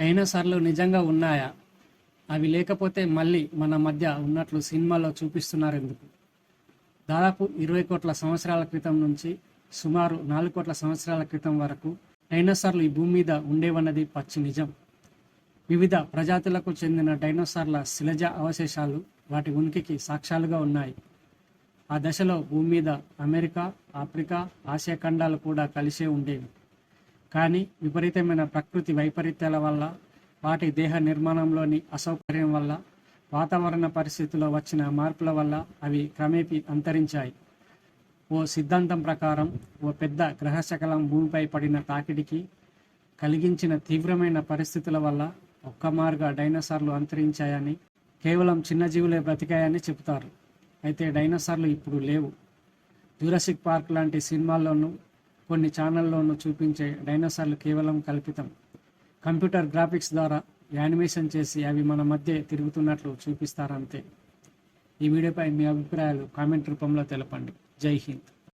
డైనోసార్లు నిజంగా ఉన్నాయా? అవి లేకపోతే మళ్ళీ మన మధ్య ఉన్నట్లు సినిమాలో చూపిస్తున్నారు ఎందుకు దాదాపు ఇరవై కోట్ల సంవత్సరాల క్రితం నుంచి సుమారు నాలుగు కోట్ల సంవత్సరాల క్రితం వరకు డైనోసార్లు ఈ భూమి మీద ఉండేవన్నది పచ్చి నిజం. వివిధ ప్రజాతులకు చెందిన డైనోసార్ల శిలజ అవశేషాలు వాటి ఉనికికి సాక్ష్యాలుగా ఉన్నాయి. ఆ దశలో భూమి మీద అమెరికా ఆఫ్రికా ఆసియా ఖండాలు కూడా కలిసే ఉండేవి. కానీ విపరీతమైన ప్రకృతి వైపరీత్యాల వల్ల వాటి దేహ నిర్మాణంలోని అసౌకర్యం వల్ల వాతావరణ పరిస్థితుల్లో వచ్చిన మార్పుల వల్ల అవి క్రమేపీ అంతరించాయి. ఓ సిద్ధాంతం ప్రకారం ఓ పెద్ద గ్రహశకలం భూమిపై పడిన తాకిడికి కలిగించిన తీవ్రమైన పరిస్థితుల వల్ల ఒక్క మార్గ డైనోసార్లు అంతరించాయని కేవలం చిన్న జీవులే బ్రతికాయని చెబుతారు. అయితే డైనోసార్లు ఇప్పుడు లేవు. జూరసిక్ పార్క్ లాంటి సినిమాల్లోనూ కొన్ని ఛానల్లోనూ చూపించే డైనోసార్లు కేవలం కల్పితం. కంప్యూటర్ గ్రాఫిక్స్ ద్వారా యానిమేషన్ చేసి అవి మన మధ్య తిరుగుతున్నట్లు చూపిస్తారంతే. ఈ వీడియోపై మీ అభిప్రాయాలు కామెంట్ రూపంలో తెలపండి. జై హింద్.